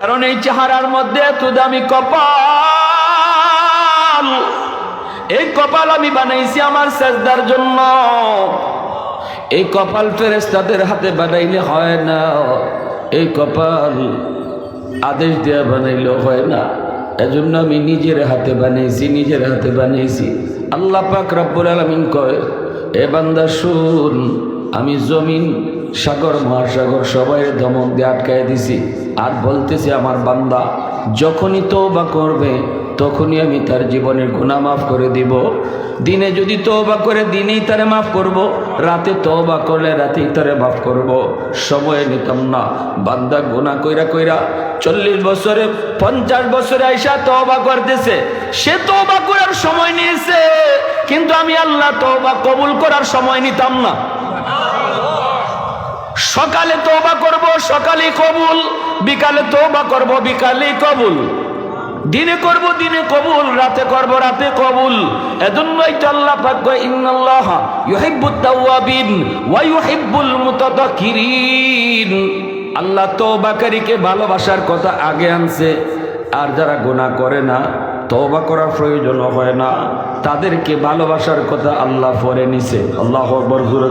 কারণ এই চেহারার মধ্যে এত দামি কপাল। এই কপাল আমি বানাইছি আমার সেজদার জন্য। এই কপাল ফেরেস্তাদের হাতে বানাইলে হয় না। এই কপাল আদেশ দেওয়া বানাইলেও হয় না। এজন্য আমি নিজের হাতে বানিয়েছি নিজের হাতে বানিয়েছি আল্লাহ পাক আলমিন কয়, এ বান্দা, শুন, আমি জমিন সাগর, মহাসাগর সবাই দমক দিয়ে আটকায় দিছি। আর বলতেছি আমার বান্দা, যখনই তওবা করবে, তখনই আমি তার জীবনের গুণা মাফ করে দিব। দিনে যদি তওবা করে, দিনেই তারে মাফ করব। রাতে তওবা করলে রাতেই তারে মাফ করব। সময় নিতাম না। বান্দা গুণা কইরা কইরা চল্লিশ বছরে, পঞ্চাশ বছরে আইসা তওবা করতেছে। সে তওবা করার সময় নিয়েছে, কিন্তু আমি আল্লাহ তওবা কবুল করার সময় নিতাম না। সকালে তওবা করব সকালে কবুল, বিকালে তওবা করব বিকালে কবুল। দিনে করব, দিনে কবুল, রাতে করব, রাতে কবুল। এজন্যই তো আল্লাহ পাক ইন্নাল্লাহ ইউহিব্বুত ওয়া ইউহিব্বুল মুতাতাকিরিন আল্লাহ তওবাকারীকে ভালোবাসার কথা আগে আনছে। আর যারা গুনাহ করে না, তওবা করার প্রয়োজন হয় না। তাদেরকে ভালোবাসার কথা আল্লাহ পরে নিছে। আল্লাহ আকবার, জোরে।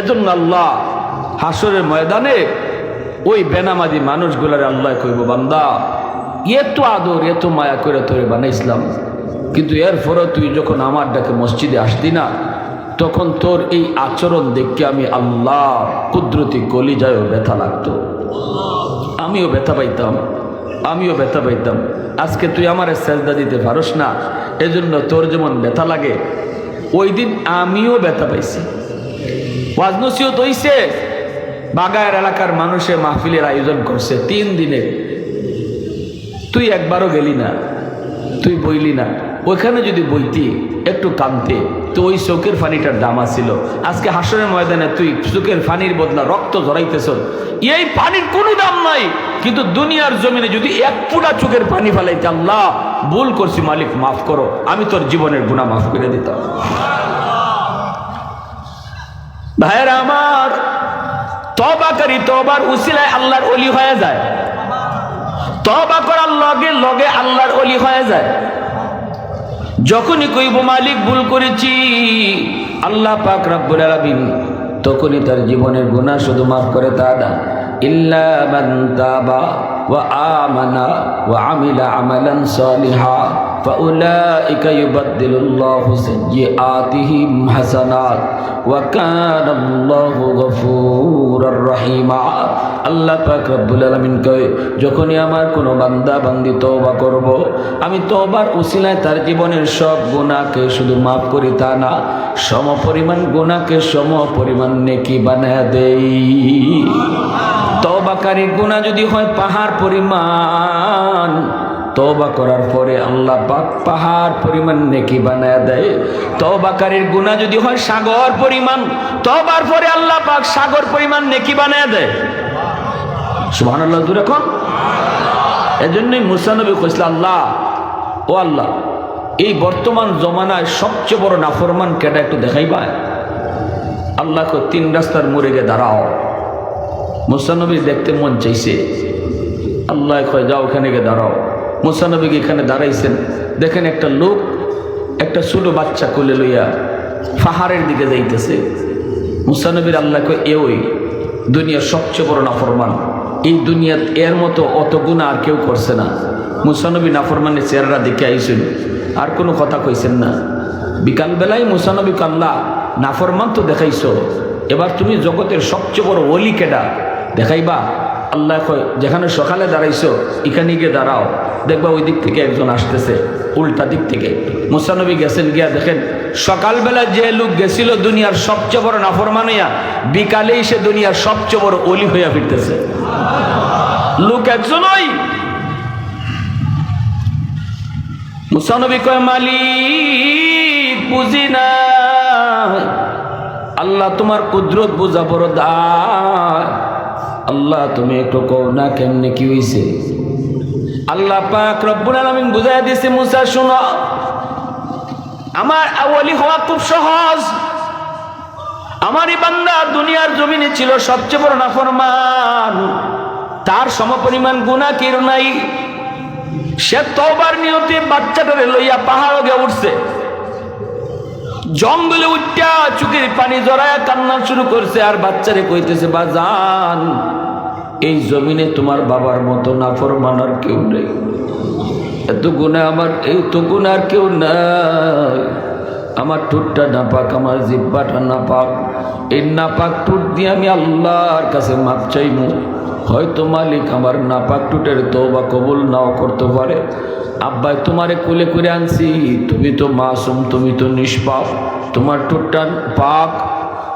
এজন্য আল্লাহ হাসরের ময়দানে ওই বেনামাজি মানুষগুলার আল্লাহ কইব, বান্দা, এত আদর, এত মায়া করে তোরে বানাইছিলাম। কিন্তু এরপরও তুই যখন আমার ডাকে মসজিদে আসতি না, তখন তোর এই আচরণ দেখকে আমি আল্লাহ কুদরতি কলিজায়ও ব্যথা লাগতো। আমিও ব্যথা পাইতাম, আমিও ব্যথা পাইতাম। আজকে তুই আমার সেজদা দিতে পারস না, এজন্য তোর যেমন ব্যথা লাগে ওই দিন আমিও ব্যথা পাইছি। ওয়াজ নসিহত হইছে। বাগায়ের এলাকার মানুষে মাহফিলের আয়োজন করছে তিন দিনের তুই একবারও গেলি না, তুই বইলি না। ওইখানে যদি বইতি, একটু কানতে। তো ওই চোখের ফানিটার দাম আছিল। আজকে হাসনের ময়দানে তুই চোখের ফানির বদলা রক্ত জড়াইতেছ এই পানির কোনো দাম নাই। কিন্তু দুনিয়ার জমিনে যদি এক পুরা চোখের পানি ফেলাইতে আল্লাহ, ভুল করছি মালিক, মাফ করো। আমি তোর জীবনের গুণা মাফ করে দিতাম। ভাইয়েরা আমার তবাকারী তবার উসিলায় আল্লাহর অলি হয়ে যায়। তবা করার লগে লগে আল্লাহর অলি হয়ে যায়। যখনই কইব, মালিক, ভুল করেছি, আল্লাহ পাক রাব্বুল আলামিন তখনই তার জীবনের গুনাহ শুধু মাফ করে তা না ইল্লা মান তাবা ওয়া আমানা ওয়া আমিলা আমালান সালিহা। فأولئك يبدل الله سيئاتهم حسنات وكان الله غفورا رحيما আল্লাহ পাক রব্বুল আলামিন কয় যখনই আমার কোনো বান্দা বান্দি তওবা করব আমি তওবার উসিলায় তার জীবনের সব গুনাহকে শুধু মাফ করি তা না সম পরিমাণ গুনাহকে সম পরিমাণ নেকি বানায় দেই তওবাকারীর গুনাহ যদি হয় পাহাড় পরিমাণ তওবা করার পরে আল্লাহ পাক পাহাড় পরিমাণ নেকি বানায় দেয়। তওবাকারীর গুনাহ যদি হয় সাগর পরিমাণ। তওবার পরে আল্লাহ পাক সাগর পরিমাণ নেকি বানায় দেয়। সুবহানাল্লাহ দূরে এখন। এজন্যই মুসানবী কইসলা আল্লাহ ও আল্লাহ এই বর্তমান জমানায় সবচেয়ে বড় নাফরমান কেটা একটু দেখাইবা? আল্লাহ কয়, তিন রাস্তার মোড়ে গিয়ে দাঁড়াও। মুসানবী দেখতে মন চাইছে। আল্লাহ কয় যাও ওখানে গিয়ে দাঁড়াও। মুসানবীকে এখানে দাঁড়াইছেন। দেখেন একটা লোক একটা ছোট বাচ্চা কোলে লইয়া পাহাড়ের দিকে যাইতেছে। মুসানবীর আল্লাহ কয়, এ ওই দুনিয়ার সবচেয়ে বড় নাফরমান। এই দুনিয়াত এর মতো অত গুণা আর কেউ করছে না। মুসানবী নাফরমানের চেহারা দেখে আইসেন আর কোনো কথা কইছেন না। বিকালবেলায় মুসানবী কাল্লা নাফরমান তো দেখাইছো। এবার তুমি জগতের সবচেয়ে বড় অলি কেডা? দেখাইবা? আল্লাহ যেখানে সকালে দাঁড়াইছো, এখানে গিয়ে দাঁড়াও। দেখবা ওই দিক থেকে একজন আসতেছে, উল্টা দিক থেকে। মুসানবী গেছেন গিয়া দেখেন, সকালবেলা যে লোক গেছিল দুনিয়ার সবচেয়ে বড় নাফরমান হইয়া, বিকালেই সে দুনিয়ার সবচেয়ে বড় অলি হইয়া ফিরতেছে। লোক একজনই মুসানবী কয়, মালিক, বুঝি না। আল্লাহ তোমার কুদরত বুঝা বড় দায়। আল্লাহ তুমি একটু কও না, কেমনে কি হইছে? আল্লাহ পাক রব্বুল আলামিন বুঝাই দিছে মুসা, শুনো। আমার আওয়ালি হওয়া খুব সহজ। আমারই বান্দা দুনিয়ার জমিনে ছিল সবচেয়ে বড় নাফরমান। তার সমপরিমাণ গুণা কেউ নাই। সে তবার নিয়তে বাচ্চাটারে লইয়া পাহাড় গে উঠছে। জঙ্গলে উঠা চুকের পানি জড়ায় কান্না শুরু করছে আর বাচ্চারে কইতেছে বা যান এই জমিনে তোমার বাবার মতো নাফর মানার কেউ নেই। এত গুণা আমার, এই তো গুণার কেউ নাই। আমার ঠোঁটটা নাপাক, আমার জিব্বাটা নাপাক। এই নাপাক ঠোঁট দিয়ে আমি আল্লাহর কাছে মাপ চাইমু হয়তো মালিক আমার না নাপাক টুটের বা কবুল নাও করতে পারে। আব্বাই তোমারে কোলে করে আনছি, তুমি তো মাসুম, তুমি তো নিষ্পাপ। তোমার ঠোঁটটা পাক।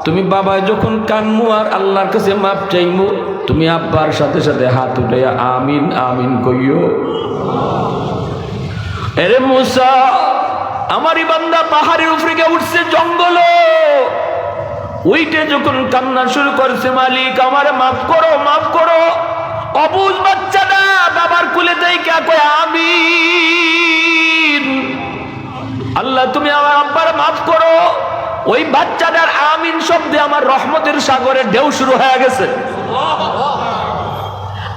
তুমি বাবা যখন কানমু আর আল্লাহর কাছে মাপ চাইমু তুমি আব্বার সাথে সাথে হাত উঠে আমিন আমিন কইও। এরে মুসা, আমারই বান্দা পাহাড়ের উপরে গিয়ে উঠছে জঙ্গল। উইটে যখন কান্না শুরু করছে, মালিক, আমারে মাফ করো মাফ করো। অবুজ বাচ্চাটা বাবার কুলে দেই কে কয়, আমিন। আল্লাহ, তুমি আমার আব্বার মাফ করো। ওই বাচ্চাটার আমিন শব্দে আমার রহমতের সাগরে ঢেউ শুরু হয়ে গেছে।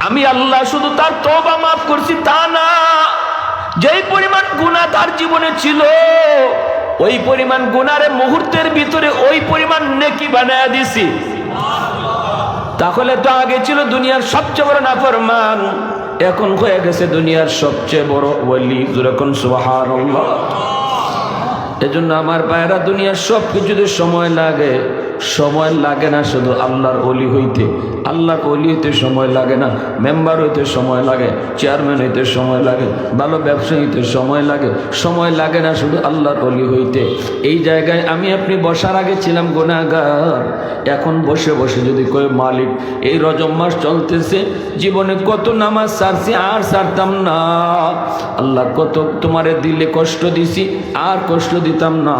আমি আল্লাহ শুধু তার তবা মাফ করছি, তা না। যেই পরিমাণ গুণা তার জীবনে ছিল, ওই পরিমাণ গুণারে মুহূর্তের ভিতরে ওই পরিমাণ নেকি বানায় দিছি। তাহলে তো আগে ছিল দুনিয়ার সবচেয়ে বড় নাফরমান, এখন হয়ে গেছে দুনিয়ার সবচেয়ে বড় ওলি যেরকম সুবাহান এজন্য আমার পায়রা দুনিয়ার সব কিছুতে সময় লাগে। সময় লাগে না শুধু আল্লাহর অলি হইতে। আল্লাহর অলি হইতে সময় লাগে না মেম্বার হইতে সময় লাগে চেয়ারম্যান হইতে সময় লাগে, ভালো ব্যবসা হইতে সময় লাগে। সময় লাগে না শুধু আল্লাহর অলি হইতে। এই জায়গায় আমি আপনি বসার আগে ছিলাম গোনাগার এখন বসে বসে যদি কই মালিক, এই রজম মাস চলতেছে, জীবনে কত নামাজ সারছি, আর সারতাম না। আল্লাহ, কত তোমারে দিলে কষ্ট দিছি, আর কষ্ট দিতাম না।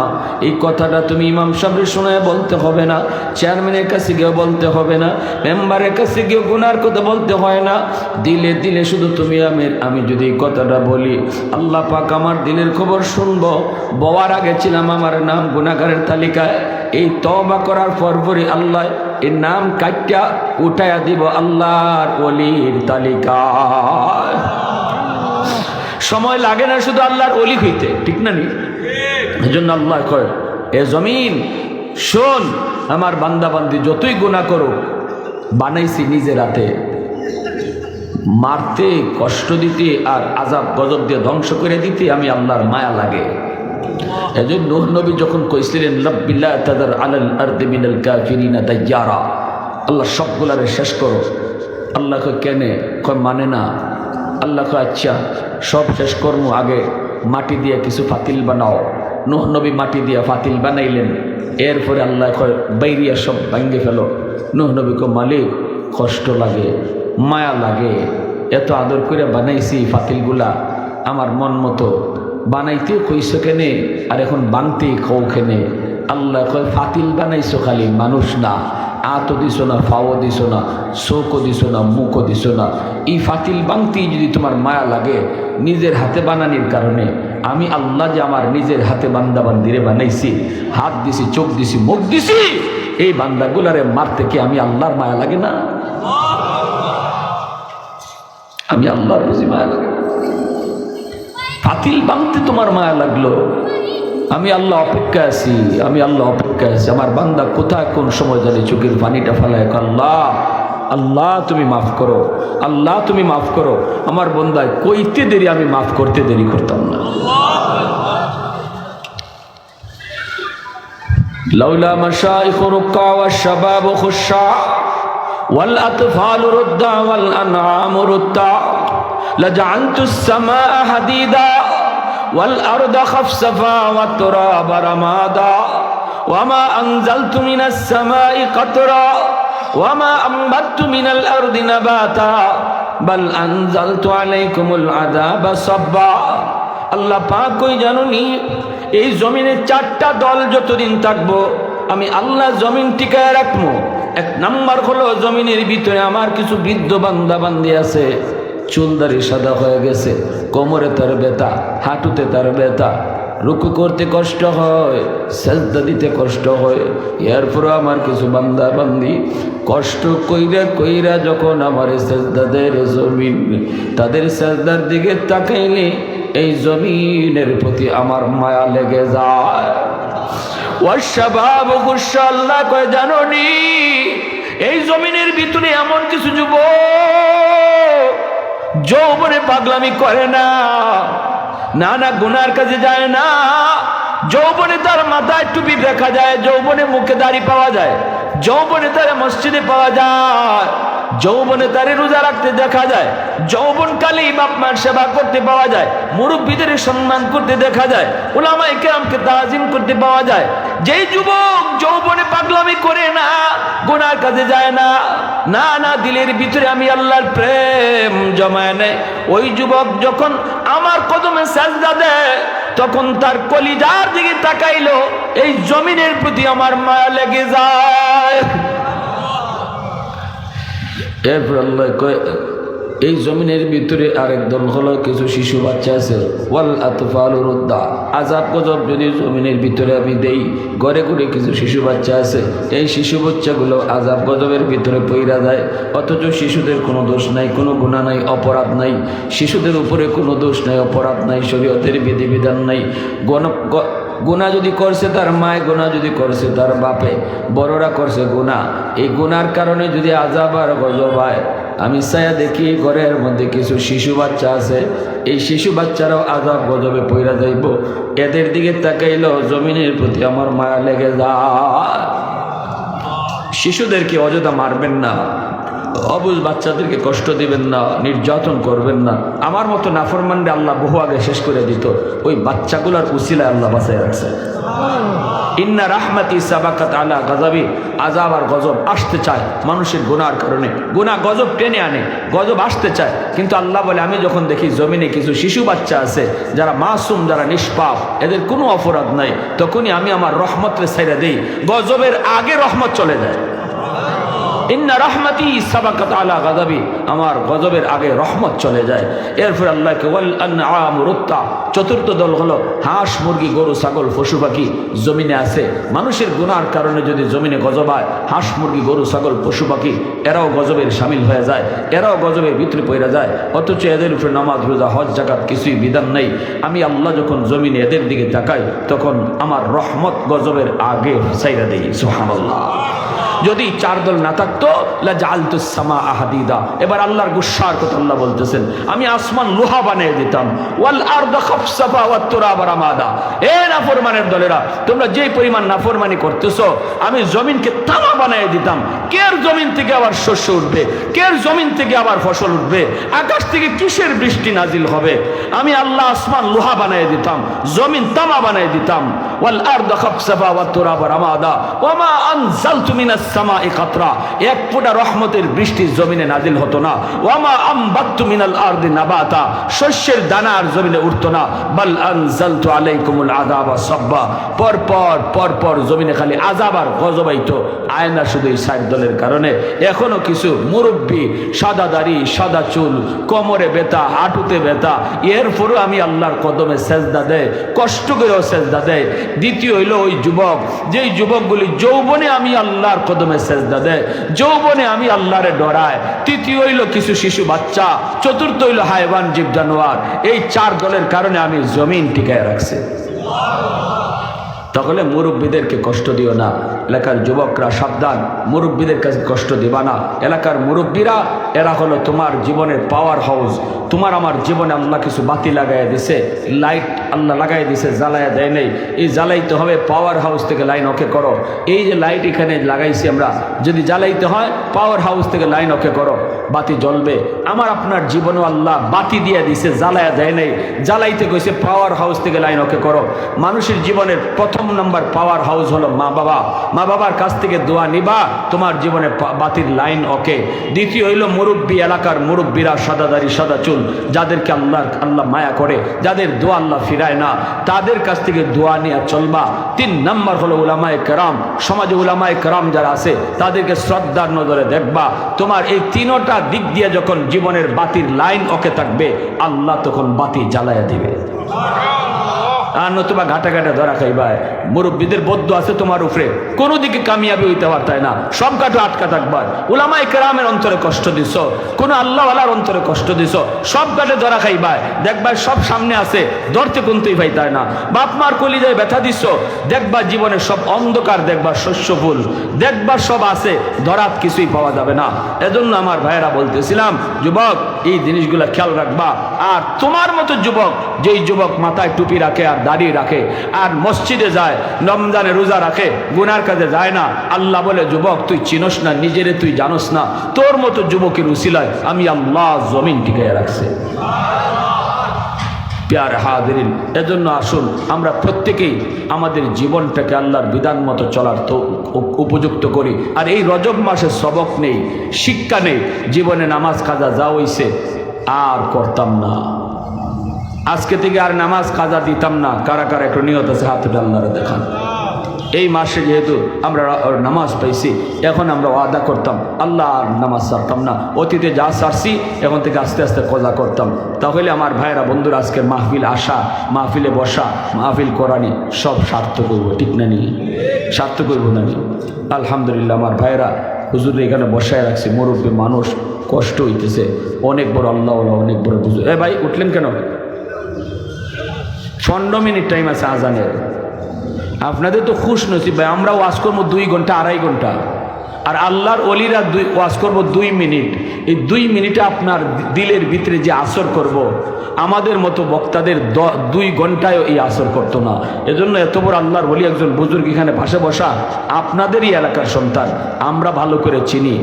এই কথাটা তুমি ইমাম সাহেবের শোনায় বলতে হবে না চেয়ারম্যানের কাছে গিয়ে বলতে হবে না মেম্বারের কাছে গিয়ে গুনার কথা বলতে হয় না। দিলে দিলে শুধু তুমি আমি আমি যদি কথাটা বলি আল্লাহ পাক আমার দিলের খবর শুনব। বওয়ার আগে ছিলাম আমার নাম গুণাগারের তালিকায়। এই তবা করার পরপরই আল্লাহ এর নাম কাটিয়া উঠাইয়া দিব আল্লাহর অলির তালিকায়। সময় লাগে না শুধু আল্লাহর অলি হইতে ঠিক না নি? এই জন্য আল্লাহ কয় এ জমিন শোন, আমার বান্দাবান্দি যতই গুণা করো বানাইছি নিজের হাতে। মারতে, কষ্ট দিতে আর আজাব গজব দিয়ে ধ্বংস করে দিতে আমি আল্লাহর মায়া লাগে। এজন্য নূহ নবী যখন কইছিলেন রব্বিল্লাহ তাদার আলাল আরদি মিনাল কাফিরিনা দাইয়ারা আল্লাহ সবগুলারে শেষ করো। আল্লাহ কয় কেনে? কয় মানে না। আল্লাহ কয় আচ্ছা সব শেষ কর্ম আগে মাটি দিয়ে কিছু ফাতিল বানাও। নূহ নবী মাটি দিয়া ফাতিল বানাইলেন। এরপরে আল্লাহ কয়, বাইরিয়া সব ভাঙ্গে ফেল। নুহ নবী কয়, মালিক, কষ্ট লাগে, মায়া লাগে। এত আদর করে বানাইছি ফাতিলগুলা। আমার মন মতো। বানাইতে কইস কেনে, আর এখন বানতে কৌ কেনে? আল্লাহ কয়, ফাতিল বানাইছো খালি, মানুষ না। আতো দিছো না, ফাও দিছো না, চোখও দিছো না, মুখও দিছো না। এই ফাতিল বাংতি যদি তোমার মায়া লাগে নিজের হাতে বানানির কারণে, আমি আল্লাহ যে আমার নিজের হাতে বান্দা বান্দিরে বানাইছি, হাত দিছি, চোখ দিছি, মুখ দিছি, এই বান্দাগুলারে মারতে কি আমি আল্লাহর মায়া লাগে না? আমি আল্লাহর বুঝি মায়া লাগে ফাতিল বাংতে তোমার মায়া লাগল। আমি আল্লাহ অপেক্ষা আছি আমি আল্লাহ অপেক্ষা আছি আমার বান্দা কোথায় কোন সময় জানি চোখের পানিটা ফেলায় আল্লাহ আল্লাহ তুমি মাফ করো আল্লাহ তুমি মাফ করো আমার বন্দায় কইতে দেরি আমি মাফ করতে দেরি করতাম না لولا مشايخ ركع والشباب خشع والأطفال ردا والأنعام ردا لجعلت السماء حديدا ওয়াল মা সামাই আল্লাহ কই জানুনি, এই জমিনে চারটা দল যতদিন থাকব, আমি আল্লাহ জমিন টিকায় রাখব। এক নাম্বার হলো জমিনের ভিতরে আমার কিছু বৃদ্ধ বান্দা আছে। চুলদারি সাদা হয়ে গেছে, কোমরে তার ব্যথা, হাঁটুতে তার ব্যথা। রুকু করতে কষ্ট হয়, সেজদা দিতে কষ্ট হয়। এরপরও আমার কিছু বান্দা বান্দি কষ্ট কইরা কইরা যখন আমার সেজদাদের জমিন, তাদের সেজদার দিকে তাকাইলে এই জমিনের প্রতি আমার মায়া লেগে যায়। ওয়াশাবাব গুসা, আল্লাহ কয় জাননি এই জমিনের ভিতরে এমন কিছু যুব যৌবনে পাগলামি করে না। না না গুনার কাছে যায় না। যৌবনে তার মাথায় টুপি দেখা যায়, যৌবনে মুখে দাড়ি পাওয়া যায়, যৌবনে তার মসজিদে পাওয়া যায়। যৌবনে তারে রোজা রাখতে দেখা যায়। যৌবন কালে বাপ মার সেবা করতে পাওয়া যায়, মুরব্বীদের সম্মান করতে দেখা যায় ওলামাই কেরামকে তাজিম করতে পাওয়া যায়। যেই যুবক যৌবনে পাগলামি করে না, গোনার কাজে যায় না না না, দিলের ভিতরে আমি আল্লাহর প্রেম জমায় নেয় ওই যুবক যখন আমার কদমে সাজদা দেয়, তখন তার কলিজার দিকে তাকাইলো, এই জমিনের প্রতি আমার মায়া লেগে যায়। এরপর আল্লাহ কয়, এই জমিনের ভিতরে আরেক দল হলো কিছু শিশু বাচ্চা আছে। ওয়াল আতফাল রুদ্দা। আজাব গজব যদি জমিনের ভিতরে আমি দেই ঘরে ঘরে কিছু শিশু বাচ্চা আছে। এই শিশু বাচ্চাগুলো আজাব গজবের ভিতরে পইরা যায়। অথচ শিশুদের কোনো দোষ নাই, কোনো গুণা নাই, অপরাধ নাই। শিশুদের উপরে কোনো দোষ নাই, অপরাধ নাই, শরীয়তের বিধিবিধান নাই। গণ গুণা যদি করছে তার মায় গুণা যদি করছে তার বাপে, বড়রা করছে গুণা এই গুনার কারণে যদি আজাব আর গজব হয়, আমি ছায়া দেখি ঘরের মধ্যে কিছু শিশু বাচ্চা আছে। এই শিশু বাচ্চারাও আজাব গজবে পইরা যাইব। এদের দিকে তাকাইল জমিনের প্রতি আমার মায়া লেগে যায়। শিশুদেরকে অযথা মারবেন না। অবুজ বাচ্চাদেরকে কষ্ট দিবেন না, নির্যাতন করবেন না। আমার মতো নাফরমানরে আল্লাহ বহু আগে শেষ করে দিত। ওই বাচ্চাগুলার উসিলায় আল্লাহ বাঁচায় রাখছে। ইন্না রাহমাতি সাবাকাত আলা গজবি আজাব আর গজব আসতে চায় মানুষের গুনার কারণে। গুনাহ গজব টেনে আনে, গজব আসতে চায়। কিন্তু আল্লাহ বলে, আমি যখন দেখি জমিনে কিছু শিশু বাচ্চা আছে, যারা মাসুম, যারা নিষ্পাপ, এদের কোনো অপরাধ নাই। তখনই আমি আমার রহমতরে ছেড়ে দিই। গজবের আগে রহমত চলে যায়। ইন্না রহমতি সাবাকাত আলা গাদাবি। আমার গজবের আগে রহমত চলে যায়। এরপর আল্লাহকে ওয়াল আনআম রুত্তা। চতুর্থ দল হলো হাঁস, মুরগি, গরু, ছাগল, পশু পাখি জমিনে আছে। মানুষের গুনার কারণে যদি জমিনে গজব হয়, হাঁস, মুরগি, গরু, ছাগল, পশু পাখি, এরাও গজবের সামিল হয়ে যায়। এরাও গজবের ভিতরে পড়ে যায়। অথচ এদের উপরে নামাজ, রোজা, হজ জাকাত কিছুই বিধান নেই। আমি আল্লাহ যখন জমিনে এদের দিকে তাকাই, তখন আমার রহমত গজবের আগে সাইরা দিই সুবহানাল্লাহ। যদি চার দল না থাকতো আহাদিদা। এবার আল্লাহর গুসার কথা আল্লাহ বলতেছেন, আমি আসমান লোহা বানিয়ে দিতাম। নাফরমানের দলেরা, তোমরা যে পরিমাণ নাফরমানি আমি জমিনকে বানিয়ে দিতাম। কের জমিন থেকে আবার শস্য উঠবে? কের জমিন থেকে আবার ফসল উঠবে? আকাশ থেকে কিসের বৃষ্টি নাজিল হবে? আমি আল্লাহ আসমান লোহা বানিয়ে দিতাম, জমিন তামা বানিয়ে দিতাম। ওয়াল আরদ খাফসাফা ওয়াত তুরাবা রামাদা। ওমা আনজালতু মিনাস রহমতের বৃষ্টি জমিনে নাজিল হতো না। ওয়ামা মিনাল নাবাতা, শস্যের দানা আর জমিনে উঠতো না। বাল আনজালতু আলাইকুমুল আযাবা সাব্বা। পর পর পর পর জমিনে খালি আর আয়না শুধু এই সাইড দলের কারণে। এখনও কিছু মুরব্বী, সাদা দাড়ি, সাদা চুল, কোমরে ব্যথা, হাঁটুতে ব্যথা, এরপরও আমি আল্লাহর কদমে সেজদা দেয়, কষ্ট করেও সেজদা দেয়। দ্বিতীয় হইল ওই যুবক। যেই যুবকগুলি যৌবনে আমি আল্লাহর কদমে সেজদা দেয়। যৌবনে আমি আল্লাহরে ডরায় তৃতীয় হইল কিছু শিশু বাচ্চা, চতুর্থ হইল হাইওয়ান জীব জানোয়ার। এই চার দলের কারণে আমি জমিন টিকায় রাখছি। তাহলে মুরব্বীদেরকে কষ্ট দিও না। এলাকার যুবকরা সাবধান মুরব্বীদের কাছে কষ্ট দিবা না। এলাকার মুরব্বীরা, এরা হলো তোমার জীবনের পাওয়ার হাউস তোমার আমার জীবনে আল্লাহ কিছু বাতি লাগাই দিছে লাইট আল্লাহ লাগাই দিছে, জ্বালাইয়া দেয় নেই। এই জ্বালাইতে হবে পাওয়ার হাউস থেকে লাইন ওকে করো। এই যে লাইট এখানে লাগাইছি আমরা, যদি জ্বালাইতে হয় পাওয়ার হাউস থেকে লাইন ওকে করো। বাতি জ্বলবে। আমার আপনার জীবনও আল্লাহ বাতি দিয়ে দিছে জ্বালাইয়া দেয় নেই। জ্বালাইতে গেছে পাওয়ার হাউস থেকে লাইন ওকে করো। মানুষের জীবনের প্রথম নাম্বার পাওয়ার হাউস হলো মা বাবা। মা বাবার কাছ থেকে দোয়া নিবা, তোমার জীবনে বাতির লাইন ওকে দ্বিতীয় হইল মুরব্বী এলাকার মুরব্বীরা সাদাদারি সাদা চুল যাদেরকে আল্লাহ আল্লাহ মায়া করে, যাদের দোয়া আল্লাহ ফিরায় না, তাদের কাছ থেকে দোয়া নিয়ে চলবা। তিন নাম্বার হলো উলামায় কেরাম। সমাজে উলামায় কেরাম যারা আছে, তাদেরকে শ্রদ্ধার নজরে দেখবা। তোমার এই তিনোটা দিক দিয়ে যখন জীবনের বাতির লাইন ওকে থাকবে আল্লাহ তখন বাতি জ্বালায়া দিবে। আর নতুবা ঘাটা ঘাটা ধরা খাইবায়। মুরব্বীদের বদ্ধ আছে তোমার উপরে। কোনো দিকে কামিয়াবি হইতে পারতায় না। সব ঘাটে আটকা থাকবার উলামাই কেরামের অন্তরে কষ্ট দিছ। কোনো আল্লাহওয়ালার অন্তরে কষ্ট দিছ। সব ঘাটে ধরা খাইবায়। দেখবার সব সামনে আছে। ধরতে কোনতেই পাইতায় না। বাপ মার কলিজায় ব্যথা দিছ। দেখবার জীবনের সব অন্ধকার দেখবার শস্য ফুল। দেখবার সব আছে। ধরাত কিছুই পাওয়া যাবে না। এজন্য আমার ভাইয়েরা বলতেছিলাম, যুবক, এই জিনিসগুলো খেয়াল রাখবা। আর তোমার মতো যুবক, যেই যুবক মাথায় টুপি রাখে আর দাড়ি রাখে। আর মসজিদে যায়, রমজানে রোজা রাখে। গুনার কাজে যায় না। আল্লাহ বলে, যুবক, তুই চিনস না, নিজেরে তুই জানস না। তোর মতো যুবকের উসিলায় আমি আল্লাহ জমিন টিকে রাখছে। প্যার হাদিরিন এজন্য আসুন, আমরা প্রত্যেকেই আমাদের জীবনটাকে আল্লাহর বিধান মতো চলার তো উপযুক্ত করি। আর এই রজব মাসে সবক নেই, শিক্ষা নেই। জীবনে নামাজ কাজা যা হইছে, আর করতাম না। আজকে থেকে আর নামাজ কাজা দিতাম না। কারা কারা একটু নিয়ত আছে, হাতে আল্লাহরে দেখান। এই মাসে যেহেতু আমরা নামাজ পাইছি, এখন আমরা ওয়াদা করতাম, আল্লাহ আর নামাজ ছাড়তাম না। অতীতে যা ছাড়ছি, এখন থেকে আস্তে আস্তে কজা করতাম। তাহলে আমার ভাইয়েরা বন্ধুরা আজকের মাহফিল আসা, মাহফিলে বসা, মাহফিল করানি সব সার্থক করব ঠিক না নি সার্থক করব না নি আলহামদুলিল্লাহ, আমার ভাইয়েরা হুজুর এখানে বসায় রাখছি, মুরব্বী মানুষ, কষ্ট হইতেছে। অনেক বড় আল্লাহ, অনেক বড় হুজুর। এ ভাই, উঠলেন কেন? পনেরো মিনিট টাইম আছে আজানের। আপনাদের তো খুশ নসিব ভাই, আমরা ওয়াজ করব দুই ঘণ্টা, আড়াই ঘণ্টা। আর আল্লাহর অলিরা দুই, ওয়াজ করব দুই মিনিট। এই দুই মিনিটে আপনার দিলের ভিতরে যে আসর করব। আমাদের মতো বক্তাদের দুই ঘন্টায় এই আসর করতো না। এজন্য এত বড় আল্লাহর বলি একজন বুজুর্গ এখানে ভাসে বসা, আপনাদেরই এলাকার সন্তান, আমরা ভালো করে চিনি।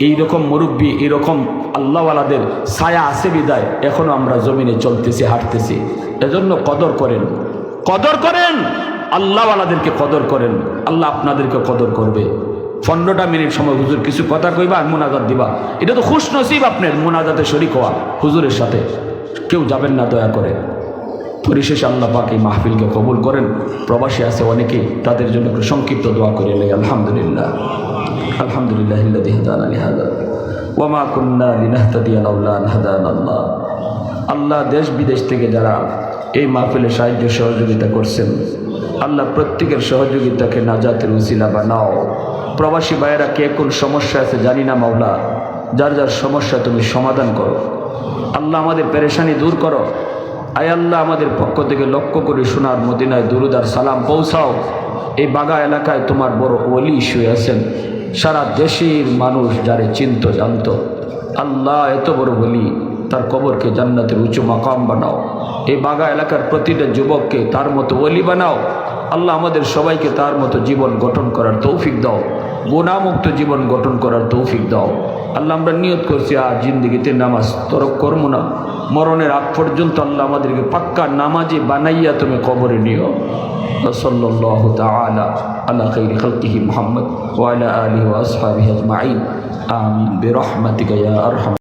এইরকম মুরব্বী এরকম আল্লাহওয়ালাদের ছায়া আছে বিদায় এখনও আমরা জমিনে চলতেছি, হাঁটতেছি। এজন্য কদর করেন। কদর করেন! আল্লাহওয়ালাদেরকে কদর করেন। আল্লাহ আপনাদেরকে কদর করবে। পনেরোটা মিনিট সময়, হুজুর কিছু কথা কইবা, আর মোনাজাত দিবা। এটা তো খুশ নসিব আপনার, মোনাজাতে শরিক হওয়া, হুজুরের সাথে। কেউ যাবেন না দয়া করে। পরিশেষে আল্লাহ পাক এই মাহফিলকে কবুল করেন। প্রবাসী আছে অনেকে, তাদের জন্য একটু সংক্ষিপ্ত দোয়া করে নেই। আলহামদুলিল্লাহ। আলহামদুলিল্লাহ আল্লাহ হাদান আল্লাহ। দেশ বিদেশ থেকে যারা এই মাহফিলে সাহায্য সহযোগিতা করছেন, আল্লাহ প্রত্যেকের সহযোগিতাকে নাজাতের বা নাও প্রবাসী ভাইয়েরা, কে কোন সমস্যা আছে জানি না মাওলা। যার যার সমস্যা তুমি সমাধান করো। আল্লাহ আমাদের পেরেশানি দূর করো। আয় আল্লাহ আমাদের পক্ষ থেকে লক্ষ্য করে শোনার মদিনায় দুরুদার সালাম পৌঁছাও। এই বাগা এলাকায় তোমার বড় অলি শুয়ে আছেন। সারা দেশের মানুষ যারে চিন্ত, জানত। আল্লাহ এত বড় বলি তার কবরকে জান্নাতের উঁচু মাকাম বানাও। এই বাগা এলাকার প্রতিটা যুবককে তার মতো অলি বানাও। আল্লাহ আমাদের সবাইকে তার মতো জীবন গঠন করার তৌফিক দাও। গুণামুক্ত জীবন গঠন করার তৌফিক দাও আল্লাহ আমরা নিয়ত করছি আর জিন্দিগিতে নামাজ তরক করবো না মরণের আগ পর্যন্ত আল্লাহ আমাদেরকে পাক্কা নামাজে বানাইয়া তুমি কবরে নিও وصلى الله تعالى على خير خلقه محمد وعلى آله وأصحابه أجمعين آمين برحمتك يا أرحم